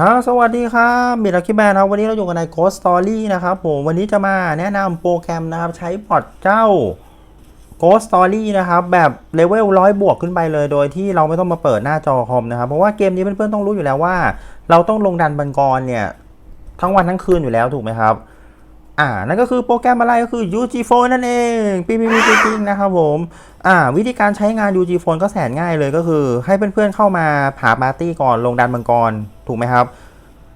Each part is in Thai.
ฮะสวัสดีครับมิราคิแบนครับ วันนี้เราอยู่กันใน Ghost Story นะครับผม วันนี้จะมาแนะนำโปรแกรมนะครับ ใช้พอร์ตเจ้า Ghost Story นะครับ แบบเลเวลร้อยบวกขึ้นไปเลย โดยที่เราไม่ต้องมาเปิดหน้าจอคอมนะครับ เพราะว่าเกมนี้เพื่อนๆต้องรู้อยู่แล้วว่า เราต้องลงดันบังกรเนี่ย ทั้งวันทั้งคืนอยู่แล้วถูกไหมครับ อ่า นั่นก็คือโปรแกรมอะไรก็คือ UG Phone นั่นเองปิ๊งปิ๊งปิ๊งปิ๊งนะครับผม อ่า วิธีการใช้งาน UG Phone ก็แสนง่ายเลยก็คือ ให้เพื่อนๆเข้ามาหาปาร์ตี้ก่อนลงดันมังกร ถูกไหมครับ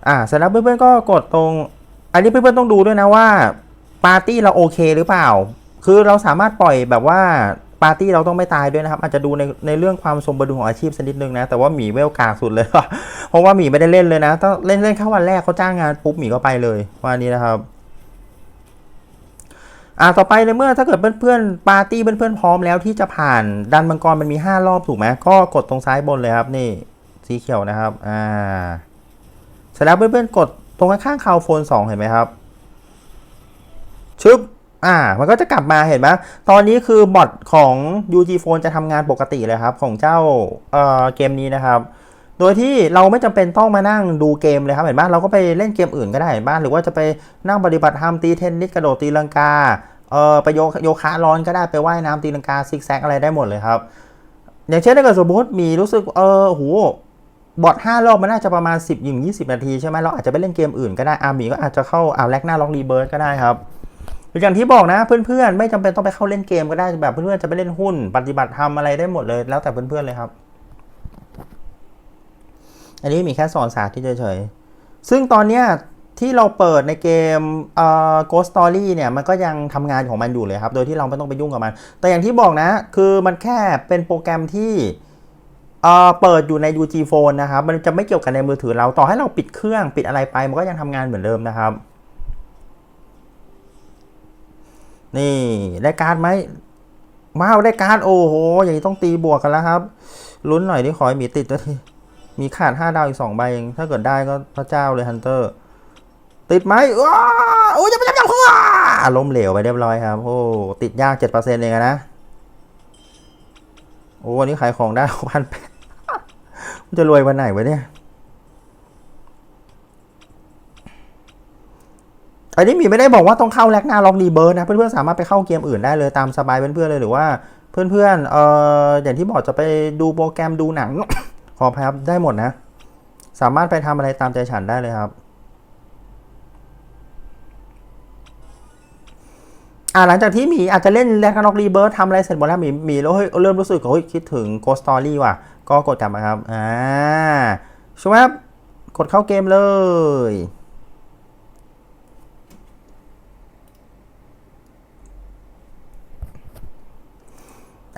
อ่า เสร็จแล้วเพื่อนๆก็กดตรง อันนี้เพื่อนๆต้องดูด้วยนะว่าปาร์ตี้เราโอเคหรือเปล่า คือเราสามารถปล่อยแบบว่าปาร์ตี้เราต้องไม่ตายด้วยนะครับ อาจจะดูในในเรื่องความสมบูรณ์ของอาชีพสักนิดนึงนะ แต่ว่าหมีเวลกากสุดเลย เพราะว่าหมีไม่ได้เล่นเลยนะต้องเล่นเล่นแค่วันแรกเขาจ้างงานปุ๊บหมีก็ไปเลยวันนี้นะครับ อ่าต่อไปในเมื่อถ้าเกิดเพื่อนๆปาร์ตี้เพื่อนๆพร้อมแล้วที่จะผ่านดันมังกรมันมี 5 รอบถูกไหมก็กดตรงซ้ายบนเลยครับนี่สีเขียวนะครับอ่าเสร็จแล้วเพื่อนๆกดตรงข้างๆคาวโฟน2เห็นไหมครับชึบอ่า มันก็จะกลับมาเห็นไหมตอนนี้คือบอทของ UG Phone จะทำงานปกติเลยครับ ของเจ้าเอ่อเกมนี้นะครับ โดยที่เราไม่จำเป็นต้องมานั่งดูเกมเลยครับเห็นไหมเราก็ไปเล่นเกมอื่นก็ได้เห็นบ้านหรือว่าจะไปนั่งปฏิบัติธรรมตีเทนนิสกระโดดตีลังกา เออไปโยโยคะร้อนก็ได้ไปว่ายน้ำตีลังกาซิกแซกอะไรได้หมดเลยครับ อย่างเช่นถ้าเกิดสมมติมีรู้สึกเออโหบอทห้ารอบมันน่าจะประมาณ 10ยิง20 นาทีใช่ไหมเราอาจจะไปเล่นเกมอื่นก็ได้อาร์มีก็อาจจะเข้าอ่าแลกหน้าล็อกรีเบิร์ดก็ได้ครับหรืออย่างที่บอกนะเพื่อนๆ ไม่จำเป็นต้องไปเข้าเล่นเกมก็ได้แบบเพื่อนๆจะไปเล่นหุ้น ปฏิบัติธรรมอะไรได้หมดเลยแล้วแต่เพื่อนๆเลยครับ อันนี้มีแค่สอนศาสาธิตเฉยๆซึ่งตอนเนี้ย ที่เราเปิดในเกมเอ่อ Ghost Story เนี่ยมันก็ยังทำงานของมันอยู่เลยครับ โดยที่เราไม่ต้องไปยุ่งกับมัน แต่อย่างที่บอกนะ คือมันแค่เป็นโปรแกรมที่เอ่อเปิดอยู่ใน UG Phone นะครับ มันจะไม่เกี่ยวกับในมือถือเราต่อให้เราปิดเครื่องปิดอะไรไป มันก็ยังทำงานเหมือนเดิมนะครับ นี่ได้การ์ดไหมว้าวได้การ์ดโอ้โห อย่างนี้ต้องตีบวกกันแล้วครับลุ้นหน่อยที่ขอให้มีติดด้วยมีขาด5ดาวอีก2ใบเองถ้าเกิดได้ก็พระเจ้าเลยฮันเตอร์ ติดไหมว้าโอ้ยจะไปจับจับว้าล้มเหลวไปเรียบร้อยครับ โอ้ ติดยาก7%เปองอะนะ โอ้วันนี้ขายของได้พันแปดจะรวยวันไหนวะเนี่ยอันนี้มีไม่ได้บอกว่าต้องเข้าแลกหน้าล็อกดีเบิร์ดนะ เพื่อนๆสามารถไปเข้าเกมอื่นได้เลยตามสบายเพื่อนๆเลยหรือว่าเพื่อนๆเอ่ออย่างที่บอกจะไปดูโปรแกรมดูหนัง ขออภัยครับได้หมดนะ สามารถไปทำอะไรตามใจฉันได้เลยครับ อ่าหลังจากที่มีอาจจะเล่นแรกนอกรีเบิร์ทำอะไรเสร็จหมดแล้วมีมีแล้วเฮ้ยเริ่มรู้สึกเฮ้ยคิดถึงโกสตอรี่ว่ะ ก็กดกลับมาครับ อ่าชวบกดเข้าเกมเลย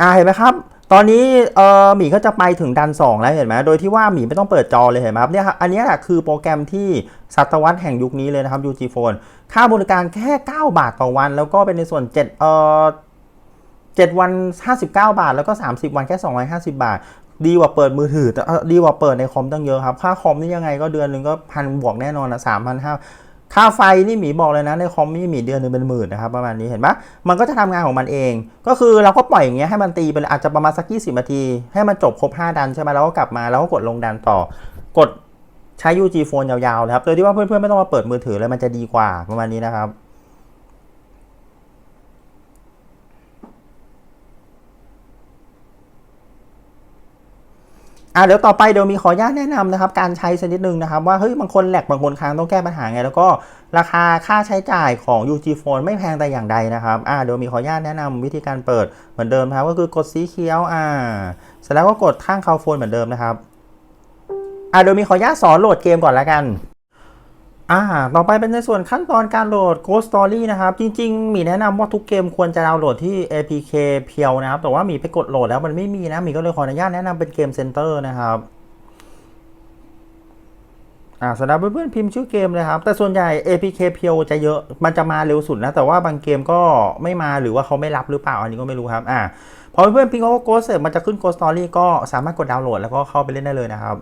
อ่าเห็นไหมครับ ตอนนี้เออหมีก็จะไปถึงดัน 2 แล้วเห็นไหมโดยที่ว่าหมีไม่ต้องเปิดจอเลยเห็นไหมครับเนี่ยครับอันนี้แหละคือโปรแกรมที่ศตวรรษแห่งยุคนี้เลยนะครับ UG Phone ค่าบริการแค่ 9 บาทต่อวัน แล้วก็เป็นในส่วน7เอ่อ7วัน 59 บาท แล้วก็ 30 วันแค่ 250 บาท ดีกว่าเปิดมือถือแต่เอ่อดีกว่าเปิดในคอมตั้งเยอะครับ ค่าคอมนี่ยังไงก็เดือนหนึ่งก็พันบวกแน่นอนนะสามพันห้า ค่าไฟนี่หมีบอกเลยนะในคอมนี่หมีเดือนหนึ่งเป็นหมื่นนะครับประมาณนี้เห็นปะมันก็จะทำงานของมันเอง ก็คือเราก็ปล่อยอย่างเงี้ยให้มันตีไปเลยอาจจะประมาณสัก 20นาที ให้มันจบครบ 5 ดันใช่ไหมแล้วก็กลับมาแล้วก็กดลงดันต่อกดใช้ UG Phone ยาวๆเลยครับโดยที่ว่าเพื่อนๆไม่ต้องมาเปิดมือถือเลยมันจะดีกว่าประมาณนี้นะครับ อ่าเดี๋ยวต่อไปเดี๋ยวมีขออนุญาตแนะนำนะครับการใช้สักนิดหนึ่งนะครับว่าเฮ้ยบางคนแหลกบางคนค้างต้องแก้ปัญหาไง แล้วก็ราคาค่าใช้จ่ายของ UG Phone ไม่แพงแต่อย่างใดนะครับอ่าเดี๋ยวมีขออนุญาตแนะนำวิธีการเปิดเหมือนเดิมนะครับก็คือกดสีเขียวอ่าเสร็จแล้วก็กดข้างเคาโฟนเหมือนเดิมนะครับอ่าเดี๋ยวมีขออนุญาตสอนโหลดเกมก่อนละกัน อ่า ต่อไปเป็นในส่วนขั้นตอนการโหลด Ghost Story นะครับ จริงๆ มีแนะนำว่าทุกเกมควรจะดาวน์โหลดที่ APK เพียวนะครับ แต่ว่ามีไปกดโหลดแล้วมันไม่มีนะ มีก็เลยขออนุญาตแนะนำเป็นเกมเซ็นเตอร์นะครับ อ่าสำหรับเพื่อนๆพิมพ์ชื่อเกมเลยครับ แต่ส่วนใหญ่ APK เพียวจะเยอะ มันจะมาเร็วสุดนะ แต่ว่าบางเกมก็ไม่มาหรือว่าเขาไม่รับหรือเปล่า อันนี้ก็ไม่รู้ครับ อ่า พอเพื่อนๆพิมพ์คำว่า Ghost เสร็จมันจะขึ้น Ghost Story ก็สามารถกดดาวน์โหลดแล้วก็เข้าไปเล่นได้เลยนะครับ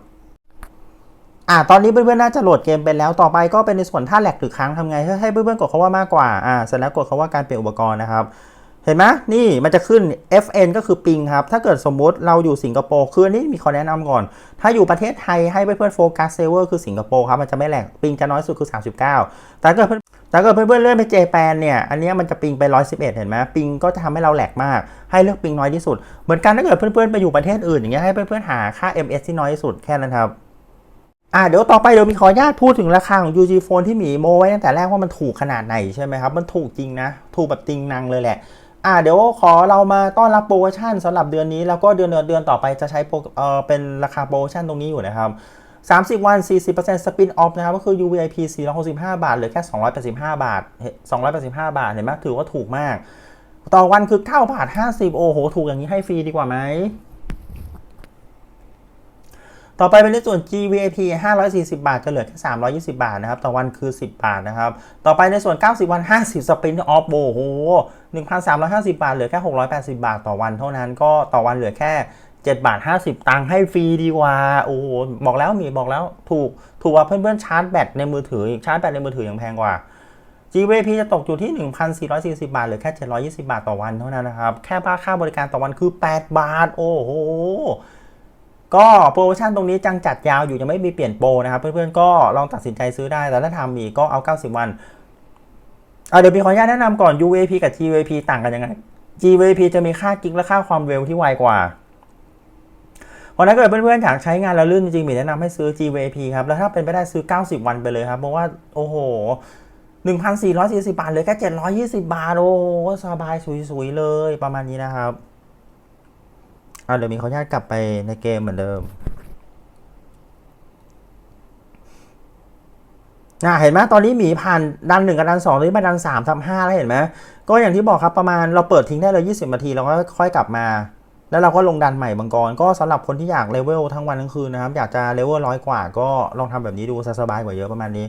อ่าตอนนี้เพื่อนๆน่าจะโหลดเกมเป็นแล้วต่อไปก็เป็นในส่วนถ้าแหลกหรือค้างทำไงให้เพื่อนๆกดคาว่ามากกว่าอ่าเสร็จแล้วกดคาว่าการเปลี่ยนอุปกรณ์นะครับเห็นไหมนี่มันจะขึ้น FN ก็คือปิงครับ ถ้าเกิดสมมุติเราอยู่สิงคโปร์คืออนนี่มีขอแนะนำก่อน ถ้าอยู่ประเทศไทยให้เพื่อนๆโฟกัสเซเวอร์คือสิงคโปร์ครับ มันจะไม่แหลกปิงจะน้อยสุดคือ 39 แต่ถ้าเกิดเพื่อนแต่ถ้าเกิดเพื่อนๆเลื่อนไปเจแปนเนี่ย อันนี้มันจะปิงไป 111 เห็นไหมปิงก็จะทำให้เราแหลกมาก ให้เลือกปิงน้อยที่สุด เหมือนกันถ้าเกิดเพื่อนๆไปอยู่ประเทศอื่นอย่างเงี้ยให้เพื่อนๆหาค่า MS ที่น้อยที่สุดแค่นั้นครับ อ่าเดี๋ยวต่อไปเดี๋ยวมีขออนุญาตพูดถึงราคาของ UG Phone ที่หมีโมไว้ตั้งแต่แรกว่ามันถูกขนาดไหนใช่ไหมครับมันถูกจริงนะ ถูกแบบจริงนังเลยแหละอ่าเดี๋ยวขอเรามาต้อนรับโปรโมชั่นสำหรับเดือนนี้ แล้วก็เดือนเดือนต่อไปจะใช้โปรเอ่อเป็นราคาโปรโมชั่นตรงนี้อยู่นะครับ30 วัน 40% spin off นะครับ ก็คือ UVIP 465 บาท เหลือแค่ 285 บาทเฮ้285 บาท เห็นไหมถือว่าถูกมาก ต่อวันคือ 9 บาท 50 โอ้โห ถูกอย่างนี้ให้ฟรีดีกว่าไหม ต่อไปเป็นในส่วน GVIP 540 บาทจะเหลือแค่320 บาทนะครับ ต่อวันคือ 10 บาทนะครับ ต่อไปในส่วน 90 วัน 50 สปรินต์ออฟโอ้โห1,350 บาท เหลือแค่ 680 บาทต่อวันเท่านั้นก็ต่อวันเหลือแค่7บาท 50 ตังค์ให้ฟรีดีกว่า โอ้โห บอกแล้วมีบอกแล้วถูกถูกกว่าเพื่อนๆชาร์จแบตในมือถืออีกชาร์จแบตในมือถือยังแพงกว่า GVP จะตกอยู่ที่ 1,440 บาทหรือแค่ 720 บาทต่อวันเท่านั้นนะครับ แค่ค่าค่าบริการต่อวันคือ 8 บาท โอ้โห ก็โปรโมชั่นตรงนี้จังจัดยาวอยู่ยังไม่มีเปลี่ยนโปรนะครับเพื่อนๆก็ลองตัดสินใจซื้อได้แต่ถ้าทำอีกก็เอา 90 วันอะเดี๋ยวพี่ขออนุญาตแนะนำก่อน UVP กับ GVP ต่างกันยังไง GVP จะมีค่ากิกและค่าความเร็วที่ไวกว่าเพราะถ้าเกิดเพื่อนๆอยากใช้งานแล้วลื่นจริงๆมีแนะนำให้ซื้อ GVP ครับแล้วถ้าเป็นไปได้ซื้อ 90 วันไปเลยครับเพราะว่าโอ้โห1,440บาทเลยแค่720 บาทโอ้สบายสวยๆเลยประมาณนี้นะครับ อะเดี๋ยวมีขออนุญาตกลับไปในเกมเหมือนเดิมน่ะเห็นไหมตอนนี้หมีผ่านดันหนึ่งกับดันสองหรือมาดันสามทำห้าแล้วเห็นไหมก็อย่างที่บอกครับประมาณเราเปิดทิ้งได้เลยยี่สิบนาทีเราก็ค่อยกลับมา แล้วเราก็ลงดันใหม่บางกรก็สำหรับคนที่อยากเลเวลทั้งวันทั้งคืนนะครับ อยากจะเลเวลร้อยกว่าก็ลองทำแบบนี้ดูสบายกว่าเยอะประมาณนี้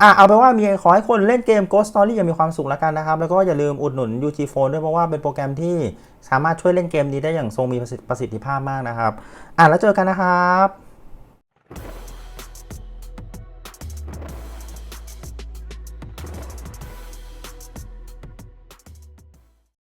อะเอาไปว่ามีขอให้คนเล่นเกม Ghost Story อย่างมีความสุขแล้วกันนะครับ แล้วก็อย่าลืมอุดหนุน UG Phone ด้วยเพราะว่าเป็นโปรแกรมที่สามารถช่วยเล่นเกมนี้ได้อย่างทรงมีประสิทธิภาพมากนะครับ อะแล้วเจอกันนะครับ